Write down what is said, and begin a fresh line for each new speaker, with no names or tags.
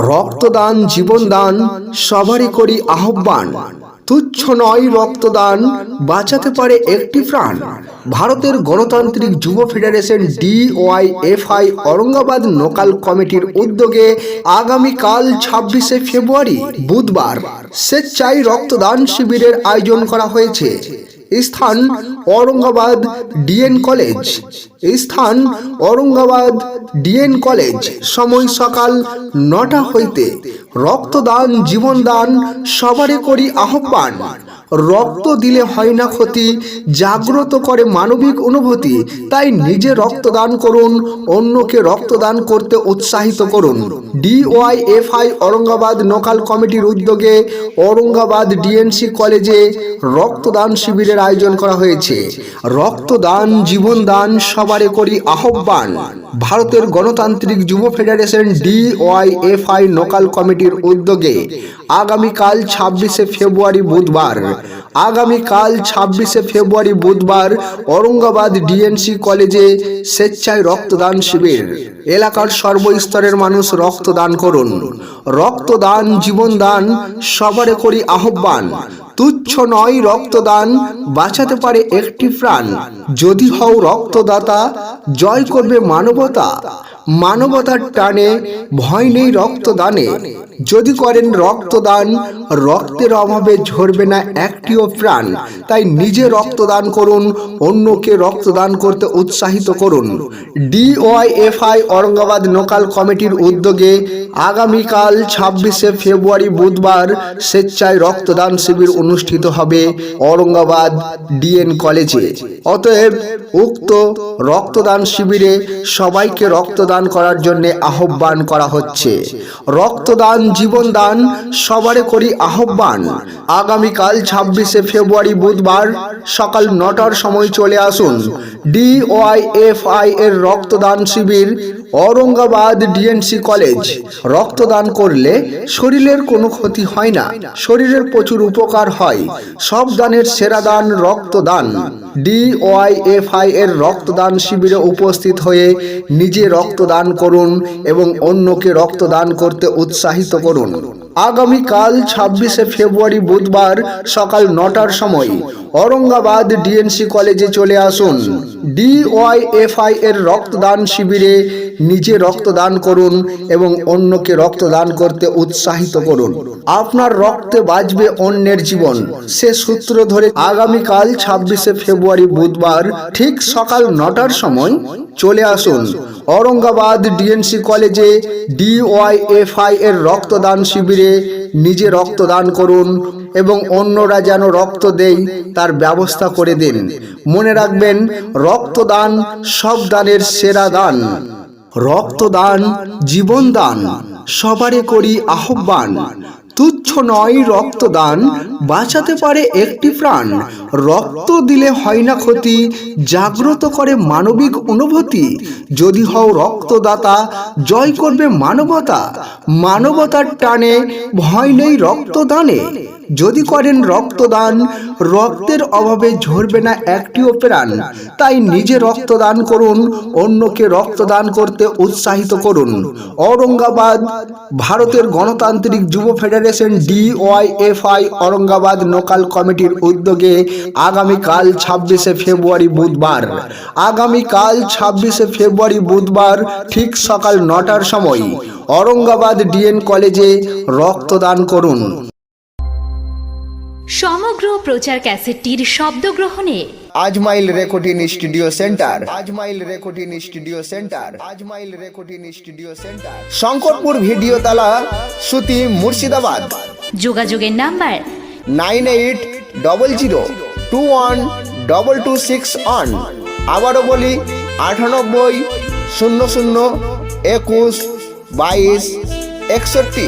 রক্তদান, জীবনদান সবারই করি আহ্বান। তুচ্ছ নয় রক্তদান, বাঁচাতে পারে একটি প্রাণ। ভারতের গণতান্ত্রিক যুব ফেডারেশন ডিওয়াইএফআই ঔরঙ্গাবাদ লোকাল কমিটির উদ্যোগে আগামীকাল ছাব্বিশে ফেব্রুয়ারি, বুধবার স্বেচ্ছায় রক্তদান শিবিরের আয়োজন করা হয়েছে। স্থান ঔরঙ্গাবাদ ডিএন কলেজ। স্থান ঔরঙ্গাবাদ ডিএন কলেজ। সময় সকাল নটা হইতে রক্তদান, জীবনদান সবারে করি আহ্বান। রক্ত দিলে হয় না ক্ষতি, জাগ্রত করে মানবিক অনুভূতি, তাই নিজে রক্তদান করুন, অন্যকে রক্তদান করতে উৎসাহিত করুন। ডিওয়াইএফআই ঔরঙ্গাবাদ লোকাল কমিটির উদ্যোগে ঔরঙ্গাবাদ ডিএনসি কলেজে রক্তদান শিবিরের আয়োজন করা হয়েছে। রক্তদান, জীবনদান সবারে করি আহ্বান। ভারতের গণতান্ত্রিক যুব ফেডারেশন ডিওয়াইএফআই লোকাল কমিটির উদ্যোগে আগামীকাল ছাব্বিশে ফেব্রুয়ারি বুধবার। আগামীকাল ছাব্বিশে ফেব্রুয়ারি বুধবার ঔরঙ্গাবাদ ডিএনসি কলেজে স্বেচ্ছায় রক্তদান শিবির। এলাকার সর্বস্তরের মানুষ রক্তদান করুন। রক্তদান, জীবনদান, সবারে করি আহ্বান। তুচ্ছ নয় রক্তদান বাঁচাতে পারে একটি প্রাণ। যদি হও রক্তদাতা জয় করবে মানবতা। মানবতার টানে ভয় নেই রক্তদানে। যদি করেন রক্তদান, রক্তের অভাবে ঝরবে না একটিও প্রাণ। তাই নিজে রক্তদান করুন, অন্যকে রক্তদান করতে উৎসাহিত করুন। ডিওয়াইএফআই ঔরঙ্গাবাদ লোকাল কমিটির উদ্যোগে আগামীকাল ছাব্বিশে ফেব্রুয়ারি বুধবার স্বেচ্ছায় রক্তদান শিবির অনুষ্ঠিত হবে ঔরঙ্গাবাদ ডিএন কলেজে। অতএব উক্ত রক্তদান শিবিরে সবাইকে রক্তদান করার জন্য আহ্বান করা হচ্ছে। রক্তদান, জীবনদান, সবারে করি আহ্বান। আগামীকাল ছাব্বিশে ফেব্রুয়ারি বুধবার সকাল নটার সময় চলে আসুন। ডিওয়াইএফআই এর রক্তদান শিবির, ঔরঙ্গাবাদ ডিএনসি কলেজ। রক্তদান করলে শরীরের কোনো ক্ষতি হয় না, শরীরের প্রচুর উপকার হয়। সব দানের সেরা দান রক্তদান। ডিওয়াইএফআই এর রক্তদান শিবিরে উপস্থিত হয়ে নিজে রক্তদান করুন এবং অন্যকে রক্তদান করতে উৎসাহিত করুন। আগামীকাল ছাব্বিশে ফেব্রুয়ারি বুধবার সকাল নটার সময় ঔরঙ্গাবাদ ডিএনসি কলেজে চলে আসুন। ডিওয়াইএফআই এর রক্তদান শিবিরে নিজে রক্তদান করুন এবং অন্যকে রক্তদান করতে উৎসাহিত করুন। আপনার রক্তে বাঁচবে অন্যের জীবন। সে সূত্র ধরে আগামীকাল ছাব্বিশে ফেব্রুয়ারি বুধবার ঠিক সকাল নটার সময় চলে আসুন। ঔরঙ্গাবাদ ডিএনসি কলেজে ডিওয়াইএফআই এর রক্তদান শিবিরে নিজে রক্তদান করুন এবং অন্যরা যেন রক্ত দেই তার ব্যবস্থা করে দিন। মনে রাখবেন, রক্তদান সব দানের সেরা দান। রক্তদান জীবনদান সবারে করি আহ্বান। নয় রক্তদান, বাঁচাতে পারে একটি প্রাণ। রক্ত দিলে হয় না ক্ষতি, জাগ্রত করে মানবিক অনুভূতি। যদি হও রক্তদাতা, জয় করবে মানবতা। মানবতার টানে ভয় নেই রক্তদানে। যদি করেন রক্তদান, রক্তের অভাবে ঝরবে না একটিও প্রাণ তাই নিজে রক্তদান করুন, অন্যকে রক্তদান করতে উৎসাহিত করুন। ঔরঙ্গাবাদ, ভারতের গণতান্ত্রিক যুব ফেডারেশন ডিওয়াইএফআই, ঔরঙ্গাবাদ লোকাল কমিটির উদ্যোগে আগামীকাল ছাব্বিশে ফেব্রুয়ারি বুধবার। আগামীকাল ছাব্বিশে ফেব্রুয়ারি বুধবার ঠিক সকাল নটার সময় ঔরঙ্গাবাদ ডিএন কলেজে রক্তদান করুন।
সমগ্র প্রচার ক্যাসেটটির শব্দগ্রহণে
Ajmail recording studio centre. Ajmail recording studio centre. Ajmail recording studio centre. Shankarpur video Tala Suti Murshidabad.
যোগাযোগের number
nine eight double zero two one double two six one. আবারও বলি আটানব্বই শূন্য শূন্য একুশ বাইশ একষট্টি।